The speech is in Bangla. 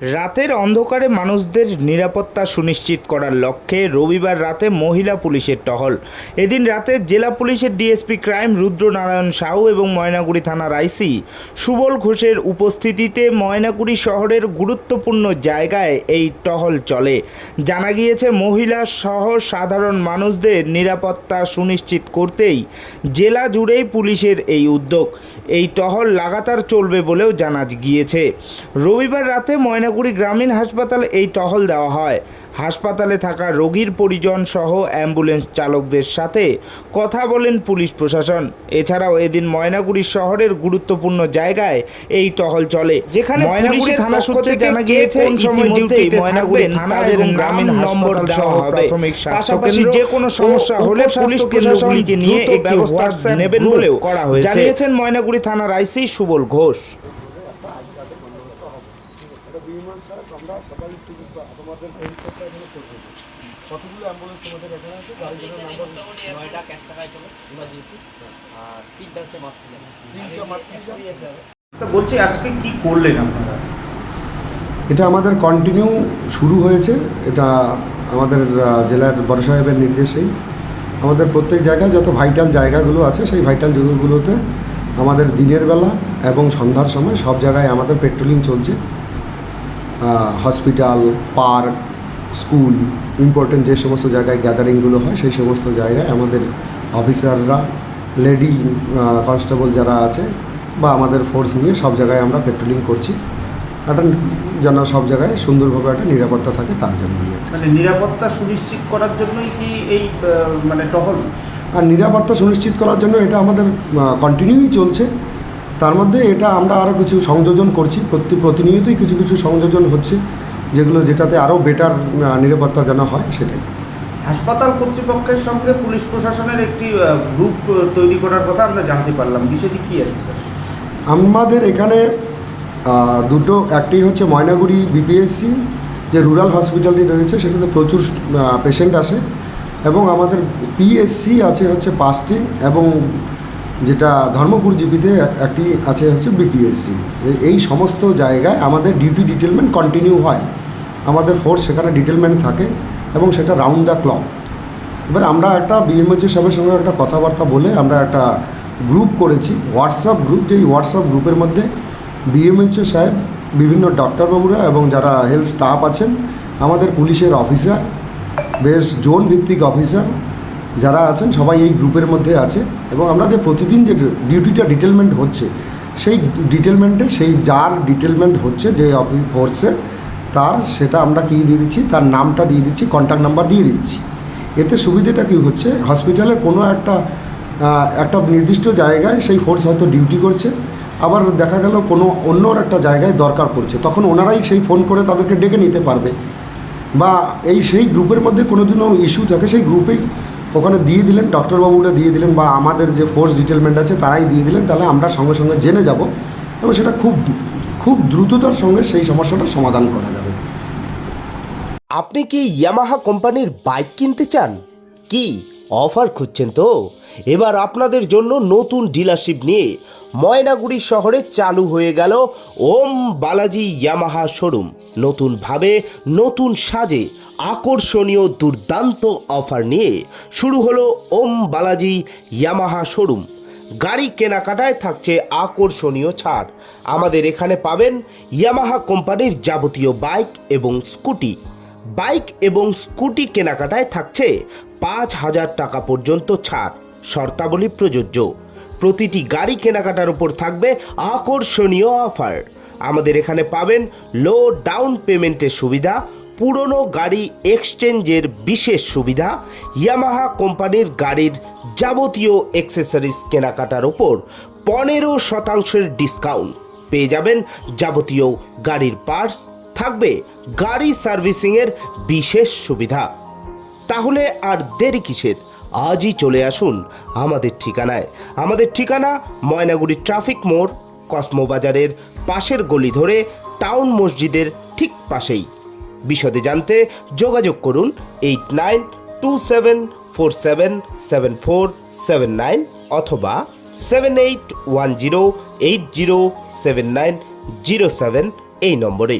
রাতের অন্ধকারে মানুষদের নিরাপত্তা সুনিশ্চিত করার লক্ষ্যে রবিবার রাতে মহিলা পুলিশের টহল। এদিন রাতে জেলা পুলিশের ডিএসপি ক্রাইম রুদ্রনারায়ণ সাহু এবং ময়নাগুড়ি থানার আইসি সুবল ঘোষের উপস্থিতিতে ময়নাগুড়ি শহরের গুরুত্বপূর্ণ জায়গায় এই টহল চলে। জানা গিয়েছে, মহিলা সহ সাধারণ মানুষদের নিরাপত্তা সুনিশ্চিত করতেই জেলা জুড়েই পুলিশের এই উদ্যোগ। এই টহল লাগাতার চলবে বলেও জানা গিয়েছে। রবিবার রাতে ময়নাগুড়ি গ্রামীণ হাসপাতালে এই টহল দেওয়া হয়। হাসপাতালে থাকা রোগীর পরিজন সহ অ্যাম্বুলেন্স চালকদের সাথে কথা বলেন পুলিশ প্রশাসন। এছাড়াও এদিন ময়নাগুড়ি শহরের গুরুত্বপূর্ণ জায়গায় এই টহল চলে। যেখানে ময়নাগুড়ি থানা সূত্রে জানা গিয়েছে ইতিমধ্যেই ময়নাগুড়ি থানা এবং গ্রামীণ নম্বর দেওয়া হবে। প্রাথমিক পাশাপাশি যে কোনো সমস্যা হলে পুলিশ প্রশাসনকে নিয়ে একটি ব্যবস্থা নেবেন বলেও করা হয়েছে। জানিয়েছেন ময়নাগুড়ি থানার আইসি সুবল ঘোষ এটা বিমান স্যার আমরা সবাই একটু তোমাদের হেলিকপ্টার এখানে করব। কতগুলো অ্যাম্বুলেন্স তোমাদের এখানে আছে? গাড়ি জন্য নাম্বার নয়টা। ক্যাশ টাকায় চলে ইমার্জেন্সি আর তিনটা হচ্ছে মাত্র তিনটা মাতৃজা বলছি আজকে কি করলেন আপনারা? এটা আমাদের কন্টিনিউ শুরু হয়েছে। এটা আমাদের জেলার বড় সাহেবের নির্দেশেই। আমাদের প্রত্যেক জায়গায় যত ভাইটাল জায়গাগুলো আছে সেই ভাইটাল জায়গাগুলোতে আমাদের দিনের বেলা এবং সন্ধ্যার সময় সব জায়গায় আমাদের পেট্রোলিং চলছে। হসপিটাল পার্ক স্কুল ইম্পর্টেন্ট যে সমস্ত জায়গায় গ্যাদারিংগুলো হয় সেই সমস্ত জায়গায় আমাদের অফিসাররা লেডি কনস্টেবল যারা আছে বা আমাদের ফোর্স নিয়ে সব জায়গায় আমরা পেট্রোলিং করছি। একটা যেন সব জায়গায় সুন্দরভাবে একটা নিরাপত্তা থাকে তার জন্যই আছে মানে নিরাপত্তা সুনিশ্চিত করার জন্যই কি এই মানে টহল? আর নিরাপত্তা সুনিশ্চিত করার জন্য এটা আমাদের কন্টিনিউই চলছে। তার মধ্যে এটা আমরা আরও কিছু সংযোজন করছি। প্রতি প্রতিনিয়তই কিছু কিছু সংযোজন হচ্ছে যেগুলো যেটাতে আরও বেটার নিরাপত্তা যেন হয় সেটাই। হাসপাতাল কর্তৃপক্ষের সঙ্গে পুলিশ প্রশাসনের একটি গ্রুপ তৈরি করার কথা আমরা জানতে পারলাম। বিষয়টি কী আছে স্যার? আমাদের এখানে দুটো একটি হচ্ছে ময়নাগুড়ি বিপিএসসি যে রুরাল হসপিটালটি রয়েছে সেটাতে প্রচুর পেশেন্ট আসে। এবং আমাদের পিএসসি আছে হচ্ছে পাঁচটি এবং যেটা ধর্মপুর জিপিতে একটি আছে হচ্ছে বিপিএসসি এই সমস্ত জায়গায় আমাদের ডিউটি ডিটেলমেন্ট কন্টিনিউ হয়। আমাদের ফোর্স সেখানে ডিটেলমেন্ট থাকে এবং সেটা রাউন্ড দ্য ক্লক এবার আমরা একটা বিএমএচও সাহেবের সঙ্গে একটা কথাবার্তা বলে আমরা একটা গ্রুপ করেছি। হোয়াটসঅ্যাপ গ্রুপ যেই হোয়াটসঅ্যাপ গ্রুপের মধ্যে বিএমএচও সাহেব, বিভিন্ন ডক্টরবাবুরা এবং যারা হেলথ স্টাফ আছেন, আমাদের পুলিশের অফিসার বেশ জোন ভিত্তিক অফিসার যারা আছেন সবাই এই গ্রুপের মধ্যে আছে এবং আমরা যে প্রতিদিন যে ডিউটিটা ডিটেলমেন্ট হচ্ছে, সেই ডিটেলমেন্টে সেই যার ডিটেলমেন্ট হচ্ছে যে অফিস ফোর্সের, তার সেটা আমরা কী দিয়ে দিচ্ছি, তার নামটা দিয়ে দিচ্ছি কন্ট্যাক্ট নাম্বার দিয়ে দিচ্ছি। এতে সুবিধাটা কী হচ্ছে হসপিটালে কোনো একটা একটা নির্দিষ্ট জায়গায় সেই ফোর্স হয়তো ডিউটি করছে, আবার দেখা গেল কোনো অন্য একটা জায়গায় দরকার পড়ছে, তখন ওনারাই সেই ফোন করে তাদেরকে ডেকে নিতে পারবে। বা এই সেই গ্রুপের মধ্যে কোনো দিনও ইস্যু থাকে, সেই গ্রুপেই ওখানে দিয়ে দিলেন ডক্টরবাবুরা দিয়ে দিলেন বা আমাদের যে ফোর্স ডিটেলমেন্ট আছে তারাই দিয়ে দিলেন, তাহলে আমরা সঙ্গে সঙ্গে জেনে যাব। এবং সেটা খুব খুব দ্রুততার সঙ্গে সেই সমস্যাটা সমাধান করা যাবে। আপনি কি ইয়ামাহা কোম্পানির বাইক কিনতে চান? কি অফার খুঁজছেন তো? এবার আপনাদের জন্য নতুন ডিলারশিপ নিয়ে ময়নাগুড়ি শহরে চালু হয়ে গেল ওম বালাজি ইয়ামাহা শোরুম। নতুনভাবে নতুন সাজে আকর্ষণীয় দুর্দান্ত অফার নিয়ে শুরু হলো ওম বালাজি ইয়ামাহা শোরুম। গাড়ি কেনাকাটায় থাকছে আকর্ষণীয় ছাড়। আমাদের এখানে পাবেন ইয়ামাহা কোম্পানির যাবতীয় বাইক এবং স্কুটি। বাইক এবং স্কুটি কেনাকাটায় থাকছে পাঁচ হাজার টাকা পর্যন্ত ছাড়। শর্তাবলী প্রযোজ্য। প্রতিটি গাড়ি কেনাকাটার উপর থাকবে আকর্ষণীয় অফার। আমাদের এখানে পাবেন লো ডাউন পেমেন্টের সুবিধা, পুরনো গাড়ি এক্সচেঞ্জের বিশেষ সুবিধা, ইয়ামাহা কোম্পানির গাড়ির যাবতীয় অ্যাক্সেসরিজ কেনাকাটার ওপর পনেরো শতাংশের ডিসকাউন্ট। পেয়ে যাবেন যাবতীয় গাড়ির পার্টস থাকবে গাড়ি সার্ভিসিংয়ের বিশেষ সুবিধা। তাহলে আর দেরি কিসের? আজই চলে আসুন আমাদের ঠিকানায়। আমাদের ঠিকানা ময়নাগুড়ি ট্রাফিক মোড়, কসমো বাজারের পাশের গলি ধরে টাউন মসজিদের ঠিক পাশেই। বিশদে জানতে যোগাযোগ করুন eight nine two seven four seven seven four seven nine অথবা seven eight one zero eight zero seven nine zero seven এই নম্বরে।